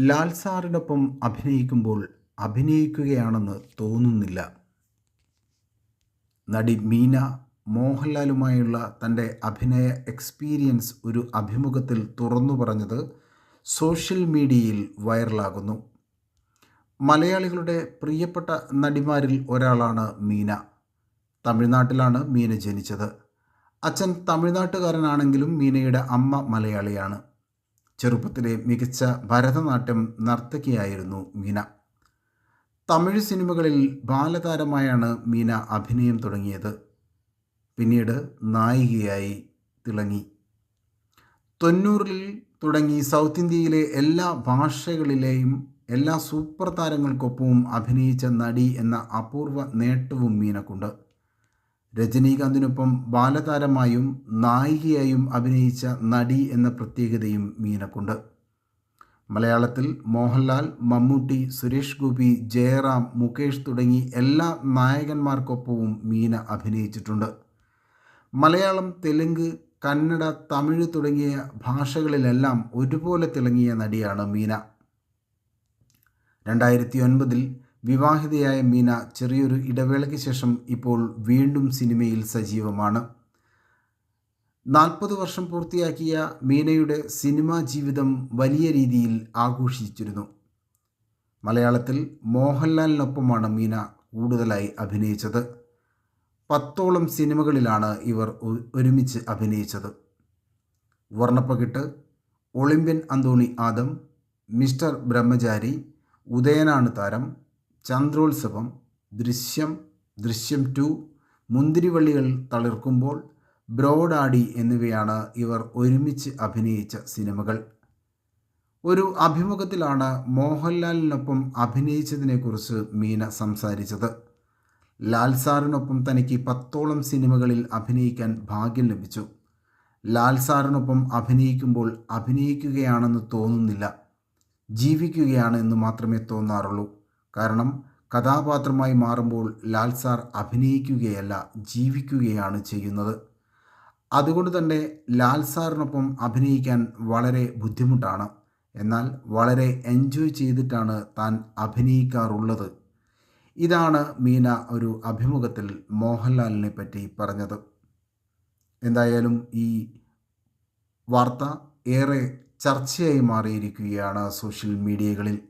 ലാൽ സാറിനൊപ്പം അഭിനയിക്കുമ്പോൾ അഭിനയിക്കുകയാണെന്ന് തോന്നുന്നില്ല. നടി മീന മോഹൻലാലുമായുള്ള തന്റെ അഭിനയ എക്സ്പീരിയൻസ് ഒരു അഭിമുഖത്തിൽ തുറന്നു പറഞ്ഞത് സോഷ്യൽ മീഡിയയിൽ വൈറലാകുന്നു. മലയാളികളുടെ പ്രിയപ്പെട്ട നടിമാരിൽ ഒരാളാണ് മീന. തമിഴ്നാട്ടിലാണ് മീന ജനിച്ചത്. അച്ഛൻ തമിഴ്നാട്ടുകാരനാണെങ്കിലും മീനയുടെ അമ്മ മലയാളിയാണ്. ചെറുപ്പത്തിലെ മികച്ച ഭരതനാട്യം നർത്തകിയായിരുന്നു മീന. തമിഴ് സിനിമകളിൽ ബാലതാരമായാണ് മീന അഭിനയം തുടങ്ങിയത്. പിന്നീട് നായികയായി തിളങ്ങി. തൊണ്ണൂറിൽ തുടങ്ങി സൗത്ത് ഇന്ത്യയിലെ എല്ലാ ഭാഷകളിലെയും എല്ലാ സൂപ്പർ താരങ്ങൾക്കൊപ്പവും അഭിനയിച്ച നടി എന്ന അപൂർവ നേട്ടവും മീനക്കുണ്ട്. രജനീകാന്തിനൊപ്പം ബാലതാരമായും നായികയായും അഭിനയിച്ച നടി എന്ന പ്രത്യേകതയും മീനക്കുണ്ട്. മലയാളത്തിൽ മോഹൻലാൽ മമ്മൂട്ടി സുരേഷ് ഗോപി ജയറാം മുകേഷ് തുടങ്ങി എല്ലാ നായകന്മാർക്കൊപ്പവും മീന അഭിനയിച്ചിട്ടുണ്ട്. മലയാളം തെലുങ്ക് കന്നഡ തമിഴ് തുടങ്ങിയ ഭാഷകളിലെല്ലാം ഒരുപോലെ തിളങ്ങിയ നടിയാണ് മീന. രണ്ടായിരത്തി ഒൻപതിൽ വിവാഹിതയായ മീന ചെറിയൊരു ഇടവേളയ്ക്ക് ശേഷം ഇപ്പോൾ വീണ്ടും സിനിമയിൽ സജീവമാണ്. നാൽപ്പത് വർഷം പൂർത്തിയാക്കിയ മീനയുടെ സിനിമാ ജീവിതം വലിയ രീതിയിൽ ആഘോഷിച്ചിരുന്നു. മലയാളത്തിൽ മോഹൻലാലിനൊപ്പമാണ് മീന കൂടുതലായി അഭിനയിച്ചത്. പത്തോളം സിനിമകളിലാണ് ഇവർ ഒരുമിച്ച് അഭിനയിച്ചത്. Varnapakittu Olympian Anthony Adam mister Brahmachari ഉദയനാണ് താരം ചന്ദ്രോത്സവം ദൃശ്യം ദൃശ്യം ടു മുന്തിരിവള്ളികൾ തളിർക്കുമ്പോൾ ബ്രോഡാഡി എന്നിവയാണ് ഇവർ ഒരുമിച്ച് അഭിനയിച്ച സിനിമകൾ. ഒരു അഭിമുഖത്തിലാണ് മോഹൻലാലിനൊപ്പം അഭിനയിച്ചതിനെക്കുറിച്ച് മീന സംസാരിച്ചത്. ലാൽ സാറിനൊപ്പം തനിക്ക് പത്തോളം സിനിമകളിൽ അഭിനയിക്കാൻ ഭാഗ്യം ലഭിച്ചു. ലാൽ സാറിനൊപ്പം അഭിനയിക്കുമ്പോൾ അഭിനയിക്കുകയാണെന്ന് തോന്നുന്നില്ല. ജീവിക്കുകയാണ് എന്ന് മാത്രമേ തോന്നാറുള്ളൂ. കാരണം കഥാപാത്രമായി മാറുമ്പോൾ ലാൽ സാർ അഭിനയിക്കുകയല്ല ജീവിക്കുകയാണ് ചെയ്യുന്നത്. അതുകൊണ്ട് തന്നെ ലാൽ സാറിനൊപ്പം അഭിനയിക്കാൻ വളരെ ബുദ്ധിമുട്ടാണ്. എന്നാൽ വളരെ എൻജോയ് ചെയ്തിട്ടാണ് താൻ അഭിനയിക്കാറുള്ളത്. ഇതാണ് മീന ഒരു അഭിമുഖത്തിൽ മോഹൻലാലിനെ പറ്റി പറഞ്ഞത്. എന്തായാലും ഈ വാർത്ത ഏറെ ചർച്ചയായി മാറിയിരിക്കുകയാണ് സോഷ്യൽ മീഡിയകളിൽ.